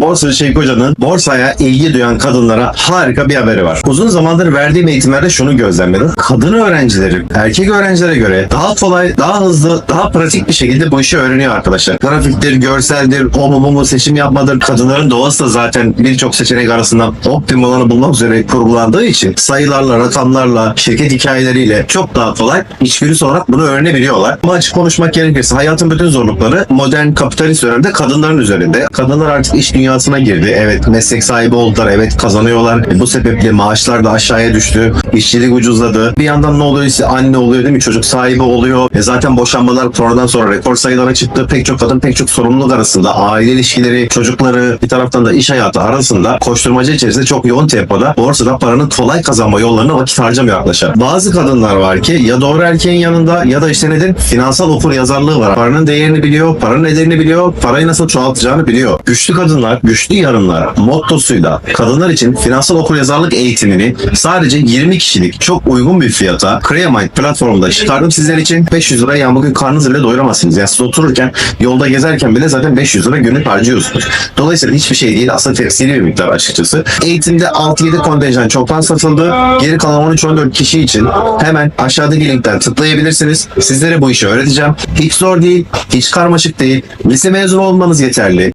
Borsacı Şevki Hoca'nın borsaya ilgi duyan kadınlara harika bir haberi var. Uzun zamandır verdiğim eğitimlerde şunu gözlemledim. Kadın öğrencilerin erkek öğrencilere göre daha kolay, daha hızlı, daha pratik bir şekilde bu işi öğreniyor arkadaşlar. Grafiktir, görseldir, o mu bu mu seçim yapmadır. Kadınların doğası da zaten birçok seçenek arasından optimum olanı bulmak üzere kurgulandığı için sayılarla, rakamlarla, şirket hikayeleriyle çok daha kolay içgüdüsü olarak bunu öğrenebiliyorlar. Ama açık konuşmak gerekirse hayatın bütün zorlukları modern kapitalist dönemde kadınların üzerinde. Kadınlar artık iş dünyasına girdi. Evet meslek sahibi oldular. Evet kazanıyorlar. E, Bu sebeple maaşlar da aşağıya düştü. İşçilik ucuzladı. Bir yandan ne oluyor? İşte anne oluyor değil mi? Çocuk sahibi oluyor. E zaten boşanmalar sonradan sonra rekor sayılara çıktı. Pek çok kadın pek çok sorumluluk arasında aile ilişkileri, çocukları bir taraftan da iş hayatı arasında koşturmaca içerisinde çok yoğun tempoda borsada paranın kolay kazanma yollarına vakit harcamıyor arkadaşlar. Bazı kadınlar var ki ya doğru erkeğin yanında ya da işte nedir? Finansal okur yazarlığı var. Paranın değerini biliyor, paranın ederini biliyor, parayı nasıl çoğaltacağını biliyor. Güçlü kadınlar, güçlü yarınlar mottosuyla kadınlar için finansal okur yazarlık eğitimini sadece 20 kişilik çok uygun bir fiyata Creamite platformunda çıkardım sizler için. 500 liraya yani bugün karnınızı bile doyuramazsınız. Yani siz otururken yolda gezerken bile zaten 500 lira günlük harcıyorsunuz. Dolayısıyla hiçbir şey değil. Aslında tepsili bir miktar açıkçası. Eğitimde 6-7 kontenjan çoktan satıldı. Geri kalan 13-14 kişi için hemen aşağıdaki linkten tıklayabilirsiniz. Sizlere bu işi öğreteceğim. Hiç zor değil, hiç karmaşık değil. Lise mezunu olmanız yeterli.